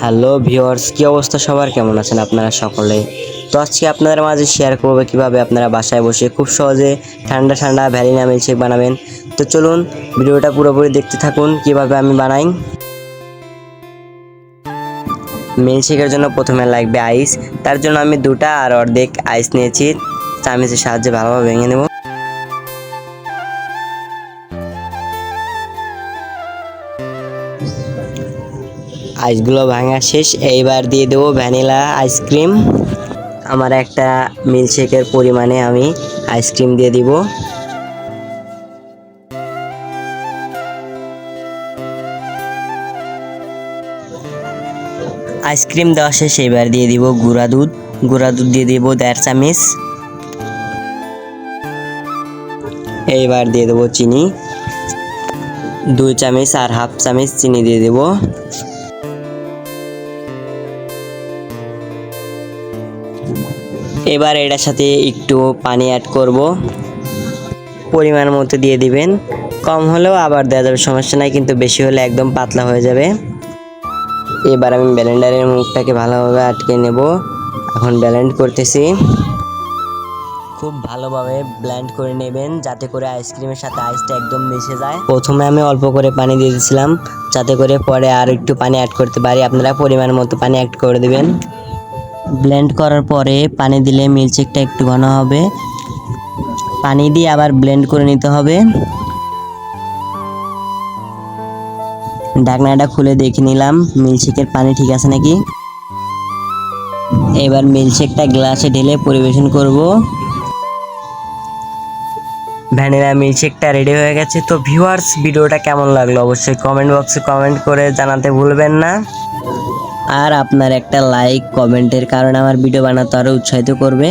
Hello viewers কি অবস্থা সবার? কেমন আছেন আপনারা সকলে? তো আজকে আপনাদের মাঝে শেয়ার করব কীভাবে আপনারা বাসায় বসে খুব সহজে ঠান্ডা ঠান্ডা ভ্যালিনা মিল্কশেক বানাবেন। তো চলুন, ভিডিওটা পুরোপুরি দেখতে থাকুন, কীভাবে আমি বানাই। মিল্কশেকের জন্য প্রথমে লাগবে আইস তার জন্য আমি দুটা আর অর্ধেক আইস নিয়েছি। চামিচের সাহায্যে ভালোভাবে ভেঙে নেব। আইসগুলো ভাঙা শেষ। এইবার দিয়ে দেবো ভ্যানিলা আইসক্রিম। আমার একটা মিল্কশেকের পরিমাণে আমি আইসক্রিম দিয়ে দিব। আইসক্রিম দেওয়া শেষ এবার দিয়ে দিব গুঁড়া দুধ। গুঁড়া দুধ দিয়ে দিব দেড় চামিচ। এইবার দিয়ে দেবো চিনি। দুই চামচ আর হাফ চামচ চিনি দিয়ে দেব। এবার এটার সাথে একটু পানি অ্যাড করব। পরিমাণ মতো দিয়ে দিবেন। কম হলেও আবার দেওয়া যাবে, সমস্যা নাই, কিন্তু বেশি হলে একদম পাতলা হয়ে যাবে। এবার আমি ব্লেন্ডারের মুখটাকে ভালোভাবে আটকে নেব। এখন ব্লেন্ড করতেছি। খুব ভালোভাবে ব্ল্যান্ড করে নেবেন, যাতে করে আইসক্রিমের সাথে আইসটা একদম মিশে যায়। প্রথমে আমি অল্প করে পানি দিয়ে দিয়েছিলাম যাতে করে পরে আর একটু পানি অ্যাড করতে পারি। আপনারা পরিমাণ মতো পানি অ্যাড করে দেবেন। ব্লেন্ড করার পরে পানি দিলে মিল্কশেকটা একটু ঘন হবে। পানি দিয়ে আবার ব্লেন্ড করে নিতে হবে। ঢাকনাটা খুলে দেখে নিলাম, মিল্কশেকের পানি ঠিক আছে নাকি? এবার মিল্কশেকটা গ্লাসে ঢেলে পরিবেশন করব। ভ্যানিলা মিল্কশেকটা রেডি হয়ে গেছে। তো ভিউয়ার্স, ভিডিওটা কেমন লাগল? অবশ্যই কমেন্ট বক্সে কমেন্ট করে জানাতে ভুলবেন না। আর আপনার একটা লাইক কমেন্টের কারণে আমার ভিডিও বানাতে আরও উৎসাহিত করবে।